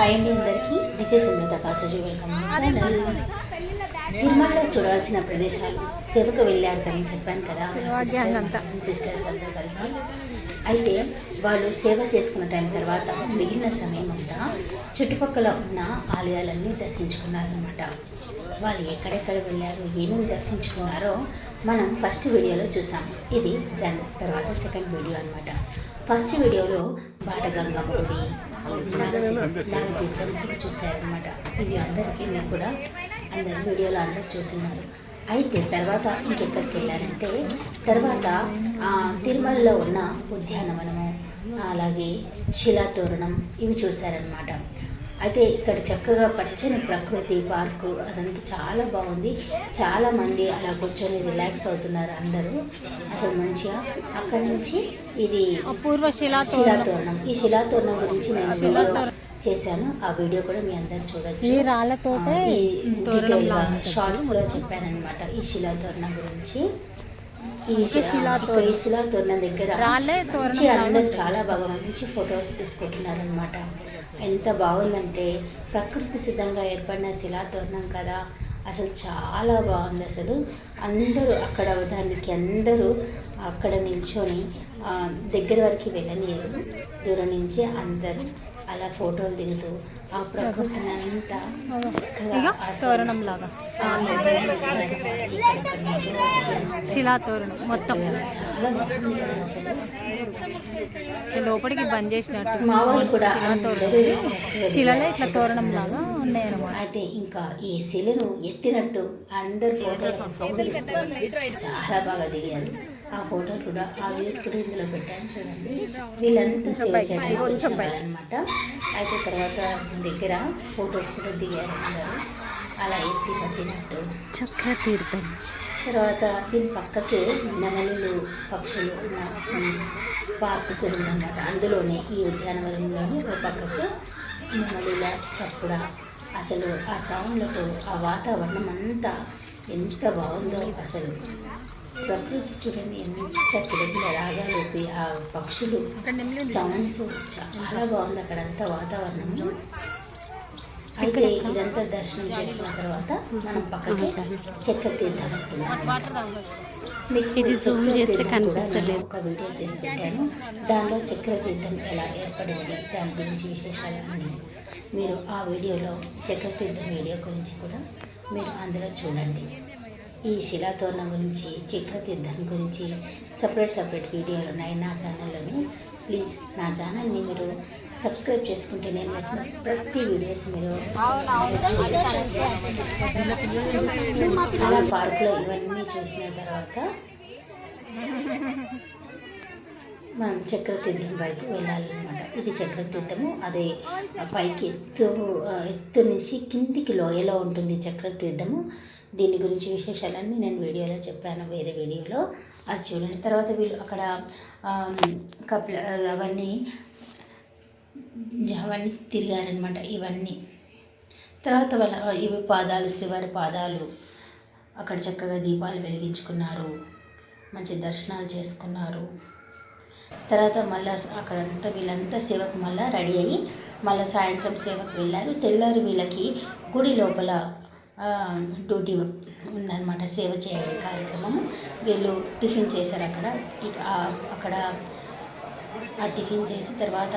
Hi అండి అందరికీ. Is Sumrita కాసుజీ వెల్కమ్ ఛానల్ తిరుమలలో చూడాల్సిన ప్రదేశాలు సేవకు వెళ్ళారు కానీ చెప్పాను కదా. సిస్టర్స్ అందరూ కలిసి. అయితే వాళ్ళు సేవ చేసుకున్న టైం తర్వాత మిగిలిన సమయం అంతా చుట్టుపక్కల ఉన్న ఆలయాలన్నీ దర్శించుకున్నారనమాట వాళ్ళు ఎక్కడెక్కడ వెళ్ళారు ఏమేమి దర్శించుకున్నారో మనం ఫస్ట్ వీడియోలో చూసాం. ఇది దాని తర్వాత సెకండ్ వీడియో అనమాట ఫస్ట్ వీడియోలో బాటగంగమ్మ గుడి నాగతీర్థం ఇవి చూశారనమాట ఇవి అందరికీ మీరు కూడా అందరు వీడియోలో అందరు చూస్తున్నారు. అయితే తర్వాత ఇంకెక్కడికి వెళ్ళారంటే తర్వాత ఆ, తిరుమలలో ఉన్న ఉద్యానవనము అలాగే శిలాతోరణం ఇవి చూశారనమాట అయితే ఇక్కడ చక్కగా పచ్చని ప్రకృతి పార్కు అదంతా చాలా బాగుంది. చాలా మంది అలా కూర్చొని రిలాక్స్ అవుతున్నారు అందరూ. అసలు మంచిగా అక్కడి నుంచి ఇది అపూర్వ శిలాతోరణం శిలాతోరణం. ఈ శిలాతోరణం గురించి నేను వీడియో చేశాను. ఆ వీడియో కూడా మీ అందరు చూడొచ్చు. ఉంటుంది. షార్ట్స్లో చెప్పానన్నమాట ఈ శిలాతోరణం గురించి. ఈ శి- ఆ, శిలాతోరణం. ఇక్కడ ఈ శిలాతోరణం దగ్గర తోరణం మంచి అందరు. చాలా బాగా మంచి ఫొటోస్ తీసుకుంటున్నారు అనమాట ఎంత బాగుందంటే ప్రకృతి సిద్ధంగా ఏర్పడిన శిలాతోరణం కదా. అసలు చాలా బాగుంది అసలు. అందరూ అక్కడ దానికి అందరూ అక్కడ నిల్చొని ఆ, దగ్గర వరకు వెళ్ళనియరు. దూరం నుంచి అందరూ అలా ఫోటోలు దిగుతూ ఆ ప్రకృతిని అంతా చక్కగా ఆస్వాదిస్తూ, శిలాతోరణం మొత్తం. లోపలికి బంద్ చేసినట్టు. శిలలో ఇట్లా తోరణం లాగా ఉన్నాయన్నమాట. అయితే ఇంకా ఈ శిలను ఎత్తినట్టు అందరు ఫోజులు ఇస్తారు చాలా బాగా దిగారు. ఆ ఫోటోలు కూడా ఆ వ్యూస్ కూడా ఇందులో పెట్టాను చూడండి. వీళ్ళంతా సేవ చేయడానికి వచ్చిన వాళ్ళనమాట అయితే తర్వాత దగ్గర ఫొటోస్ కూడా దిగారు అందరూ. అలా ఎత్తి పట్టినట్టు. చక్ర తీర్థం తర్వాత దీని పక్కకే నెమలులు పక్షులు ఉన్న పార్క్ కూడా ఉందన్నమాట అందులోనే ఈ ఉద్యానవనంలోని ఒక పక్కకు నెమలుల చప్పుడు. అసలు ఆ సౌండ్లతో ఆ వాతావరణం అంతా ఎంత బాగుందో అసలు. ప్రకృతి చూడండి ఎంత కిలకిల రాగాలు ఊపి ఆ పక్షులు. సౌండ్స్ చాలా బాగుంది అక్కడంతా వాతావరణము అయితే ఇదంతా దర్శనం చేసుకున్న తర్వాత మనం పక్కకి చక్కెర తీర్థం మీకు ఒక వీడియో చేసి పెట్టాను. దానిలో చక్కెర తీర్థం ఎలా ఏర్పడింది దాని గురించి విశేషాలు అన్నీ మీరు ఆ వీడియోలో చక్కెర తీర్థం వీడియో గురించి కూడా మీరు అందులో చూడండి. ఈ శిలాతోరణం గురించి చక్రతీర్థం గురించి సపరేట్ సపరేట్ వీడియోలు ఉన్నాయి నా ఛానల్లోని ప్లీజ్ నా ఛానల్ని మీరు సబ్స్క్రైబ్ చేసుకుంటే నేను పెట్టిన ప్రతి వీడియోస్ మీరు అలా పార్కులో ఇవన్నీ చూసిన తర్వాత మనం చక్రతీర్థం వైపు వెళ్ళాలన్నమాట. ఇది చక్రతీర్థము. అదే పైకి ఎత్తు ఎత్తు నుంచి కిందికి లోయలో ఉంటుంది చక్రతీర్థము. దీని గురించి విశేషాలన్నీ నేను వీడియోలో చెప్పాను వేరే వీడియోలో. అది చూడండి. తర్వాత వీళ్ళు అక్కడ కప్ల అవన్నీ అవన్నీ తిరిగారనమాట ఇవన్నీ. తర్వాత వాళ్ళ ఇవి పాదాలు శ్రీవారి పాదాలు అక్కడ చక్కగా దీపాలు వెలిగించుకున్నారు. మంచి దర్శనాలు చేసుకున్నారు. తర్వాత మళ్ళీ అక్కడంతా వీళ్ళంతా సేవకు మళ్ళీ రెడీ అయ్యి మళ్ళీ సాయంత్రం సేవకు వెళ్ళారు. తెల్లారి వీళ్ళకి గుడి లోపల డ్యూటీ ఉందన్నమాట సేవ చేయాలి కార్యక్రమం. వీళ్ళు టిఫిన్ చేశారు అక్కడ. అక్కడ ఆ టిఫిన్ చేసి తర్వాత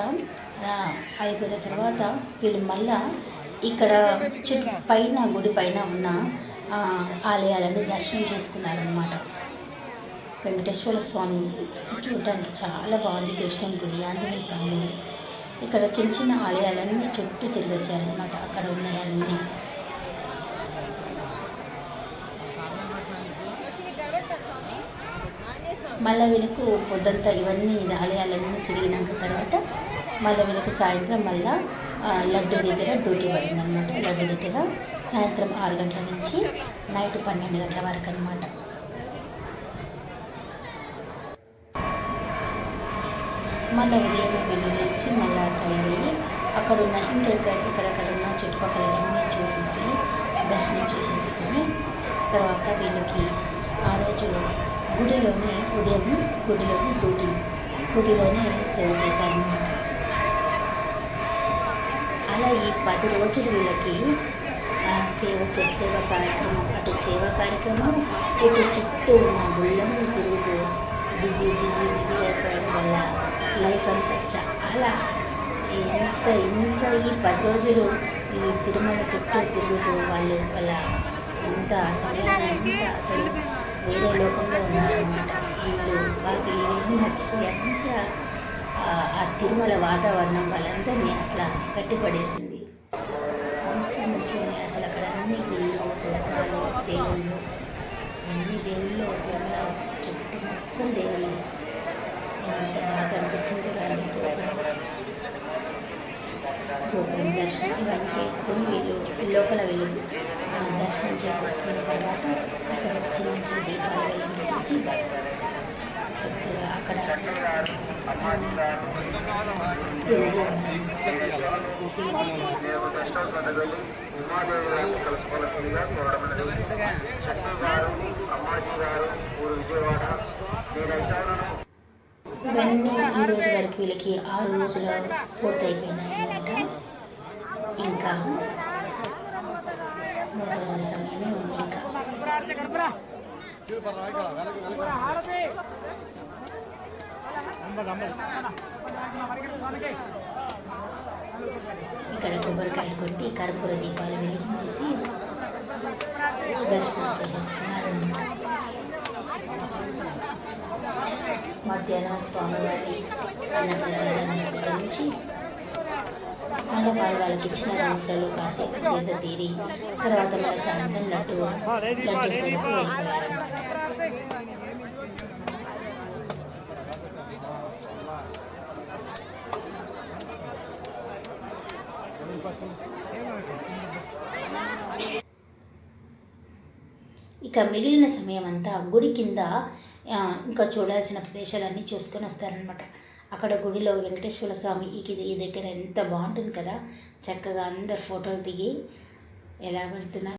అయిపోయిన తర్వాత వీళ్ళు మళ్ళా ఇక్కడ చుట్టూ పైన గుడి పైన ఉన్న ఆ, ఆలయాలను దర్శనం చేసుకున్నారనమాట వెంకటేశ్వర స్వామి చూడడానికి చాలా బాగుంది కృష్ణుని గుడి ఆంజనేయ స్వామి ఇక్కడ చిన్న చిన్న ఆలయాలన్నీ చుట్టూ తిరిగి వచ్చారనమాట అక్కడ ఉన్నాయన్నీ. మళ్ళీ వీళ్ళకు పొద్దంతా ఇవన్నీ ఆలయాలన్నీ తిరిగినాక తర్వాత మళ్ళీ వీళ్ళకి సాయంత్రం మళ్ళీ లడ్డు దగ్గర డ్యూటీ పడింది అనమాట లడ్డు దగ్గర సాయంత్రం ఆరు గంటల నుంచి నైట్ పన్నెండు గంటల వరకు అనమాట మళ్ళీ ఉదయం వీళ్ళు లేచి మళ్ళీ తయారయ్యి అక్కడ ఉన్న ఇంకా ఇక్కడ ఇక్కడక్కడ ఉన్న చుట్టుపక్కల అన్నీ చూసేసి దర్శనం చేసేసుకొని తర్వాత వీళ్ళకి ఆ రోజు గుడిలోనే ఉదయం గుడిలోని డ్యూటీ గుడిలోనే సేవ చేశారనమాట అలా ఈ పది రోజులు వీళ్ళకి సేవ చే- సేవ కార్యక్రమం అటు సేవ కార్యక్రమం ఇటు చుట్టూ ఉన్న గుళ్ళని తిరుగుతూ బిజీ బిజీ బిజీ అయిపోయారు వాళ్ళ లైఫ్ అంతా. చాలా ఎంత ఇంత ఈ పది రోజులు ఈ తిరుమల చుట్టూ తిరుగుతూ వాళ్ళు వాళ్ళ ఎంత సమయాన్ని ఎంత అసలు వేరే లోకంలో ఉన్నారనమాట వీళ్ళు వాకిలి ఇవన్నీ మర్చిపోయి అంత ఆ, తిరుమల వాతావరణం వాళ్ళందరినీ అట్లా కట్టిపడేసింది. అంత మంచిగా అసలు అక్కడ అన్ని గుళ్ళు గోపురాలు దేవుళ్ళు అన్ని దేవుళ్ళు తిరుమల చుట్టూ మొత్తం దేవుళ్ళు. ఎంత బాగా అనిపిస్తుంది చూడాలి గోపురం దర్శనం ఇవన్నీ చేసుకొని వీళ్ళు లోపల వీళ్ళు దర్శనం చేసేసుకున్న తర్వాత ఇక్కడ వచ్చి మంచి దీపాలు వెలిగించేసి చక్కగా అక్కడ ఆ, ఇవన్నీ ఈ రోజు వరకు వీళ్ళకి ఆరు రోజులు పూర్తయిపోయినాయి. ఇంకా మూడు రోజుల సమయమే ఉంది ఇంకా. ఇక్కడ కొబ్బరికాయలు కొట్టి కర్పూర దీపాలు వెలిగించేసి దర్శనం చేసేసుకున్నారు మధ్యాహ్నం స్వామివారి అన్నప్రసాదాన్ని స్వీకరించి మళ్ళీ వాళ్ళు వాళ్ళకి ఇచ్చిన రోజులలో కాసేపు సేద తీరి తర్వాత మన సాయంత్రం లడ్డు లడ్డు సేదకు వెళ్ళిపోయారనమాట ఇక మిగిలిన సమయం అంతా గుడి కింద ఇంకా చూడాల్సిన ప్రదేశాలన్నీ చూసుకొని వస్తారనమాట అక్కడ గుడిలో వెంకటేశ్వర స్వామి ఈ దగ్గర ఎంత బాగుంటుంది కదా. చక్కగా అందరు ఫోటోలు దిగి ఎలా వెళ్తున్నారు.